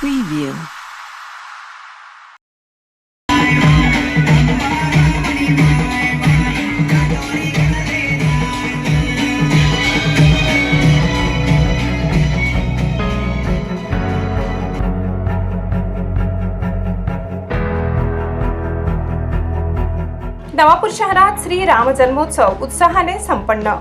Preview. Navapur शहरात श्री राम जन्मोत्सव उत्साहाने संपन्न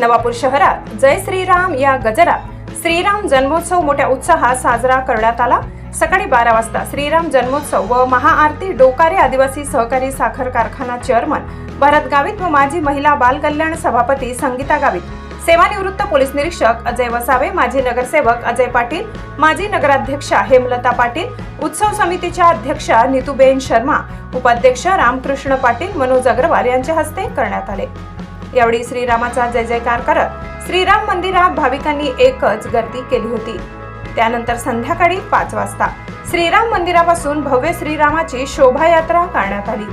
नवापूर शहरात जय श्रीराम या गजरात श्रीराम जन्मोत्सव मोठ्या उत्साहात साजरा करण्यात आला. सकाळी बारा वाजता श्रीराम जन्मोत्सव व महाआरती डोकारे आदिवासी सहकारी साखर कारखाना चेअरमन भरत गावित व माजी महिला बालकल्याण सभापती संगीता गावित. सेवानिवृत्त पोलीस निरीक्षक अजय वसावे माजी नगरसेवक अजय पाटील माजी नगराध्यक्षा हेमलता पाटील उत्सव समितीच्या अध्यक्षा नितूबेन शर्मा उपाध्यक्ष रामकृष्ण पाटील मनोज अग्रवाल यांच्या हस्ते करण्यात आले. यावेळी श्रीरामाचा जय जयकार करत श्रीराम मंदिरात भाविकांनी एकच गर्दी केली होती. त्यानंतर संध्याकाळी पाच वाजता श्रीराम मंदिरापासून भव्य श्रीरामाची शोभायात्रा करण्यात आली.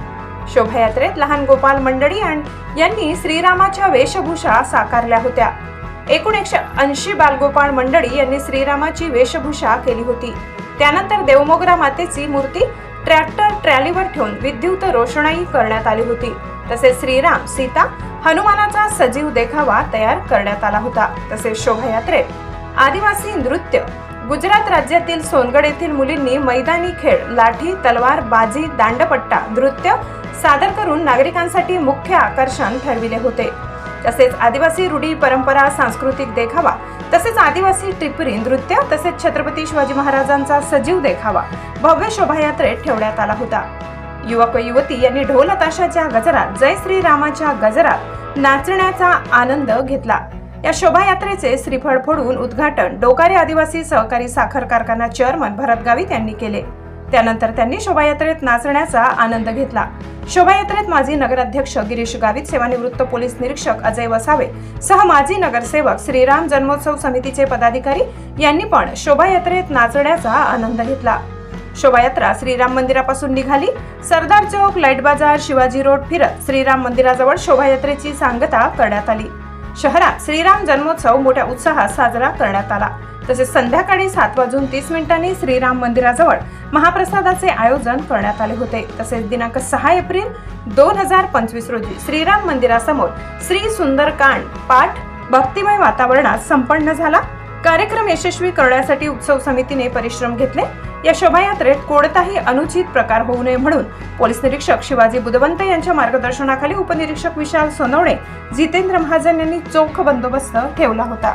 शोभायात्रेत लहान गोपाल मंडळी आणि यांनी श्रीरामाच्या वेशभूषा साकारल्या होत्या. एकूण एकशे ऐंशी बालगोपाळ मंडळी यांनी श्रीरामाची वेशभूषा केली होती. त्यानंतर देवमोगरा मातेची मूर्ती ट्रॅक्टर ट्रॅलीवर ठेवून विद्युत रोषणाई करण्यात आली होती. तसेच श्रीराम सीता हनुमानाचा सजीव देखावा तयार करण्यात आला होता. तसेच शोभायात्रेत आदिवासी नृत्य गुजरात राज्यातील सोनगड येथील मुलींनी मैदानी खेळ लाठी तलवार बाजी दांडपट्टा नृत्य सादर करून नागरिकांसाठी मुख्य आकर्षण ठरविले होते. तसेच आदिवासी रूढी परंपरा सांस्कृतिक देखावा तसेच आदिवासी टिपरी नृत्य तसेच छत्रपती शिवाजी महाराजांचा सजीव देखावा भव्य शोभायात्रेत ठेवण्यात आला होता. युवक युवती यांनी ढोल ताशाच्या गजरात जय श्रीरामाच्या गजरात नाचण्याचा आनंद घेतला. या शोभायात्रेचे श्रीफळ फोडून उद्घाटन डोकारे आदिवासी सहकारी साखर कारखाना चेअरमन भरत गावित यांनी केले. त्यानंतर त्यांनी शोभायात्रेत नाचण्याचा आनंद घेतला. शोभायात्रेत माजी नगराध्यक्ष गिरीश गावित सेवानिवृत्त पोलीस निरीक्षक अजय वसावे सह माजी नगरसेवक श्रीराम जन्मोत्सव समितीचे पदाधिकारी यांनी पण शोभायात्रेत नाचण्याचा आनंद घेतला. शोभायात्रा श्रीराम मंदिरापासून निघाली. सरदार चौक लाइट बाजार शिवाजी रोड फिरत श्रीराम मंदिराजवळ शोभायात्रेची सांगता करण्यात आली. शहरात श्रीराम जन्मोत्सव मोठ्या उत्साहात साजरा करण्यात आला. तसेच संध्याकाळी सात वाजून तीस मिनिटांनी श्रीराम मंदिराजवळ महाप्रसादाचे आयोजन करण्यात आले होते. तसेच दिनांक सहा एप्रिल दोन हजार पंचवीस रोजी श्रीराम मंदिरासमोर श्री सुंदरकांड पाठ भक्तिमय वातावरणात संपन्न झाला. कार्यक्रम यशस्वी करण्यासाठी उत्सव समितीने परिश्रम घेतले. या शोभायात्रेत कोणताही अनुचित प्रकार होऊ नये म्हणून पोलीस निरीक्षक शिवाजी बुधवंत यांच्या मार्गदर्शनाखाली उपनिरीक्षक विशाल सोनवणे जितेंद्र महाजन यांनी चोख बंदोबस्त ठेवला होता.